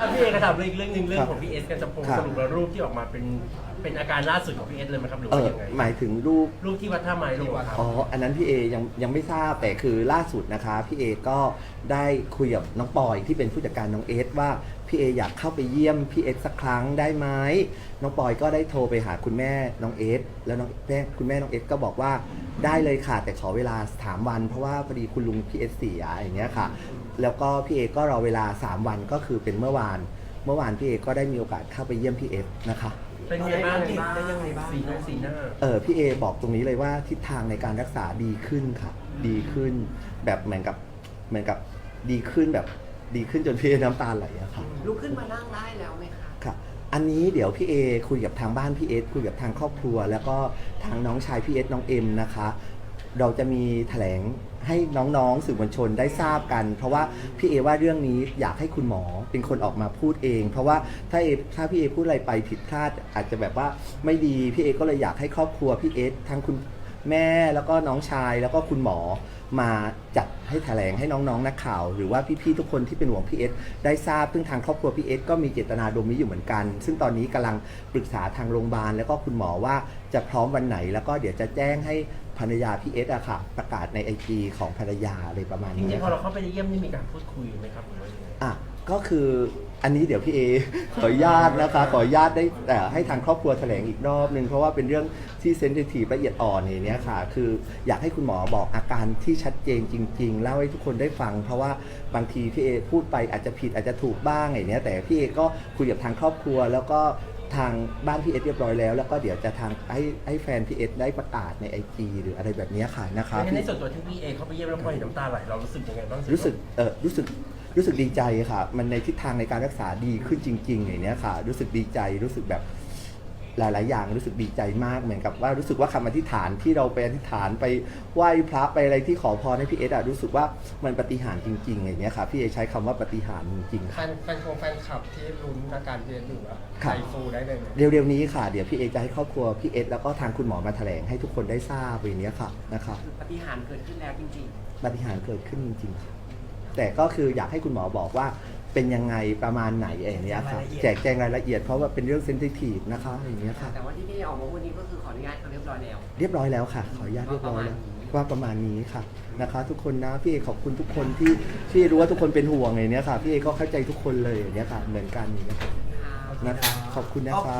อะพี่เอกระถามเรื่องอีกเรื่องหนึ่งเรื่อครังบของพี่เอสกันจะพงครับ สรุปแล้วรูปที่ออกมาเป็นเป็นอาการล่าสุดของพี่เอสเลยไหมครับหรือเอว่าอยังไงหมายถึงรูป รูปที่วัดท่าไม้ลงครับ อ๋อ อันนั้นพี่เอยังยังไม่ทราบแต่คือล่าสุดนะคะ พี่เอก็ได้คุยกับน้องปอยที่เป็นผู้จัดการน้องเอสว่า พี่เออยากเข้าไปเยี่ยมพี่เอสสักครั้งได้ไหมน้องปอยก็ได้โทรไปหาคุณแม่น้องเอสแล้วน้องแม่คุณแม่น้องเอสก็บอกว่าได้เลยค่ะแต่ขอเวลาสามวัน เพราะว่าพอดีคุณลุงพี่เอสเสียอย่างเงี้ยค่ะ แล้วก็พี่เอก็รอเวลา 3 วันก็คือเป็นเมื่อวาน เมื่อวานพี่เอก็ได้มีโอกาสเข้าไปเยี่ยมพี่เอสนะคะเป็นไงบ้างได้ยังไงบ้างสีหน้าสีหน้าเออพี่เอบอกตรงนี้เลยว่าทิศทางในการรักษาดีขึ้นค่ะ ดีขึ้นแบบเหมือนกับเหมือนกับดีขึ้นแบบดีขึ้นจนพี่เอน้ำตาไหลอะค่ะ ลุกขึ้นมานั่งได้แล้วไหมคะค่ะอันนี้เดี๋ยวพี่เอคุยกับทางบ้านพี่เอสคุยกับทางครอบครัว แล้วก็ทางน้องชายพี่เอสน้องเอ็มนะคะ เราจะมีแถลงให้น้องๆสื่อมวลชนได้ทราบกัน เพราะว่าพี่เอว่าเรื่องนี้อยากให้คุณหมอเป็นคนออกมาพูดเอง เพราะว่าถ้าเอถ้าพี่เอพูดอะไรไปผิดพลาดอาจจะแบบว่าไม่ดีพี่เอก็เลยอยากให้ครอบครัวพี่เอสทั้งคุณ แม่แล้วก็น้องชายแล้วก็คุณหมอมาจัดให้แถลงให้น้องๆนักข่าว หรือว่าพี่ๆทุกคนที่เป็นห่วงพี่เอสได้ทราบซึ่งทางครอบครัวพี่เอสก็มีเจตนาดมนี้อยู่เหมือนกัน ซึ่งตอนนี้กำลังปรึกษาทางโรงพยาบาลแล้วก็คุณหมอว่า จะพร้อมวันไหน แล้วก็เดี๋ยวจะแจ้งให้ภรรยาพี่เอสอะค่ะ ประกาศในไอจีของภรรยาอะไรประมาณจนี้ริงๆพอค่ะเราเข้าไปเยี่ยมนี่มีการพูดคุยไหมครับหรือว่ายังไง อะก็คืออันนี้เดี๋ยวพี่เอ ขออนุญาตนะคะ ขออนุญาตได้แต่ให้ทางครอบครัวแถลงอีกรอบหนึ่งเพราะว่าเป็นเรื่องที่เซนซิทีฟละเอียดอ่อนอย่างเนี้ยค่ะ คืออยากให้คุณหมอบอกอาการที่ชัดเจนจริง ๆ เล่าให้ทุกคนได้ฟัง เพราะว่าบางทีพี่เอพูดไปอาจจะผิดอาจจะถูกบ้างอย่างเนี้ยแต่พี่เอก็คุยกับทางครอบครัว แล้วก็ ทางบ้านพี่เอสเรียบร้อยแล้ว แล้วก็เดี๋ยวจะทางให้ให้แฟนพี่เอสได้ประกาศในไอจีหรืออะไรแบบเนี้ยค่ะนะคะงั้นในส่วนตัวที่พี่เอเขาไปเยี่ยมแล้วพอเห็นน้ำตาไหลเรารู้สึกยังไงบ้างรู้สึก เออรู้สึก รู้สึกดีใจค่ะ มันในทิศทางในการรักษาดีขึ้นจริงๆอย่างเนี้ยค่ะ รู้สึกดีใจ รู้สึกแบบ หลาย ๆ อย่างรู้สึกดีใจมากเหมือนกับว่ารู้สึกว่าคำอธิษฐานที่เราไปอธิษฐานไปไหว้พระไปอะไรที่ขอพรให้พี่เอสอะรู้สึกว่ามันปาฏิหารย์จริง ๆ อย่างเนี้ยค่ะพี่เอใช้คำว่าปาฏิหารย์จริงๆแฟค่ะนแฟนคงแฟนคลับที่ลุ้นอาการพี่เอสอยู่อะครัใจบฟูได้เลยไหมเร็ว ๆ นี้ค่ะ เดี๋ยวพี่เอจะให้ครอบครัวพี่เอสแล้วก็ทางคุณหมอมาแถลงให้ทุกคนได้ทราบอย่างเนี้ยค่ะนะคะคือปฏิหารย์เกิดขึ้นแล้วจริงปาฏิหารย์เกิดขึ้นจริงๆค่ะแต่ก็คืออยากให้คุณหมอบอกว่า เป็นยังไงประมาณไหนอย่างเนี้ยค่ะแจกแจงรายละเอียดเพราะว่าเป็นเรื่องเซนซิทีฟนะคะอย่างเงี้ยๆค่ะแต่ว่าที่พี่ออกมาวันนี้ก็คือขออนุญาตเขาเรียบร้อยแล้ว เรียบร้อยแล้วค่ะ ขออนุญาตเรียบร้อยแล้วว่าประมาณนี้ค่ะนะคะ ทุกคนนะพี่เอขอบคุณทุกคนที่ที่รู้ว่าทุกคนเป็นห่วงอย่างเนี้ยค่ะพี่เอก็เข้าใจทุกคนเลยอย่างเนี้ยค่ะเหมือนกันอย่างเนี้ยค่ะนะคะขอบคุณนะคะ